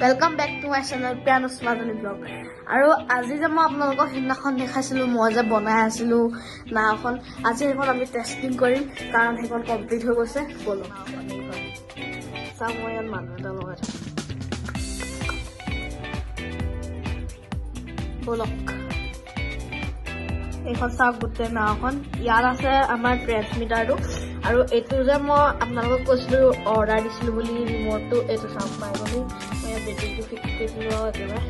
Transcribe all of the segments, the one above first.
Welcome back to my channel piano স্মাৰ্টনি blog আৰু আজি যে মই আপোনালোকক সেইদিনাখন দেখাইছিলোঁ মই যে বনাই আছিলোঁ নাওখন আজি সেইখন আমি টেষ্টিং কৰিম কাৰণ সেইখন কমপ্লিট হৈ গৈছে ব'লক চাওক মই ইয়াত মানুহ এটা লগাই ব'লক। এইখন চাওক গোটেই নাওখন। ইয়াত আছে আমাৰ ট্ৰেন্সমিটাৰটো আৰু এইটো যে মই আপোনালোকক কৈছিলোঁ অৰ্ডাৰ দিছিলোঁ বুলি ৰিম'টটো এইটো চাওক পাই ইয়াত বেটেৰীটো ফিক্স কৰিছিলোঁ আৰু একেবাৰে।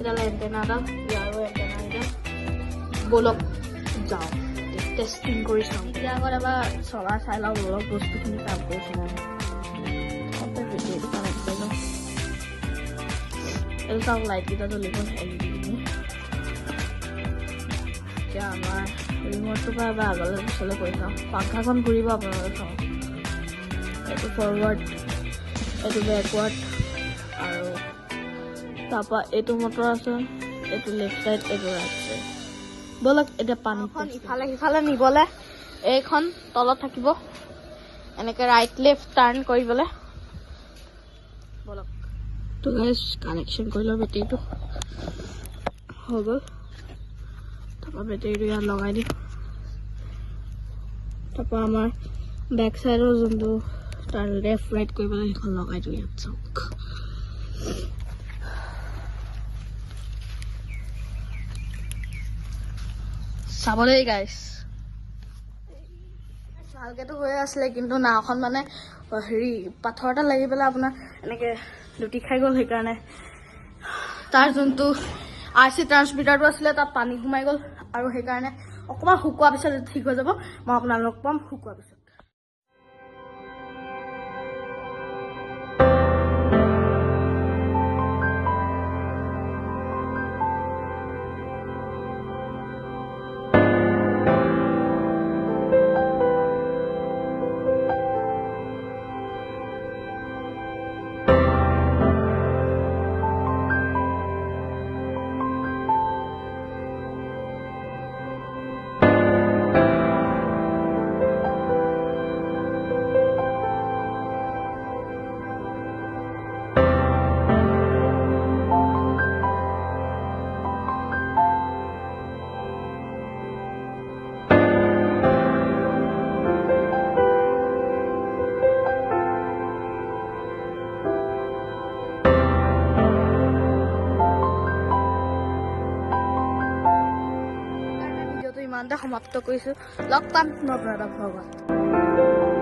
এডাল এণ্টেনা এডাল ইয়াৰো এণ্টেনা এডাল ব'লক যাওঁ। টেষ্টিং কৰি চাওঁ। এতিয়া আগত এবাৰ চলাই চাই লওঁ ব'লক বস্তুখিনি কাম কৰিছে প্ৰথমতে বেটেৰীটো কানেক্ট কৰি লওঁ। এইটো চাওক লাইটকেইটা জ্বলিব এতিয়া আমাৰ ৰিম'টটোৰ পৰা এবাৰ আগলৈ পিছলৈ কৰি চাওঁ পাংখাখন ঘূৰিব আপোনালোকে চাওঁ এইটো ফৰৱাৰ্ড এইটো বেকৱাৰ্ড আৰু তাৰপৰা এইটো মটৰ আছে এইটো লেফ্ট চাইড এইটো ৰাইট চাইড ব'লক এতিয়া পানীখন ইফালে সিফালে নিবলৈ এইখন তলত থাকিব এনেকৈ ৰাইট লেফ্ট টাৰ্ণ কৰিবলৈ ব'লক তো কানেকশ্যন কৰি লওঁ বেটেৰীটো হৈ গ'ল তাৰপৰা বেটেৰীটো ইয়াত লগাই দিম তাৰপৰা আমাৰ বেক চাইডৰ যোনটো তাৰ লেফ্ট ৰাইট কৰিবলৈ সেইখন লগাই দিওঁ ইয়াত চাওক চাব দেই গাইছ ভালকেতো হৈ আছিলে কিন্তু নাওখন মানে হেৰি পাথৰ এটা লাগি পেলাই আপোনাৰ এনেকৈ লুটি খাই গ'ল সেইকাৰণে। তাৰ যোনটো আৰ চি ট্ৰান্সমিটাৰটো আছিলে তাত পানী সোমাই গ'ল। আৰু সেইকাৰণে অকণমান শুকোৱাৰ পিছত ঠিক হৈ যাব মই আপোনালোক পাম শুকোৱাৰ পিছত ইমানতে সমাপ্ত কৰিছোঁ লগ পাম তোমাৰ ভ্ৰদক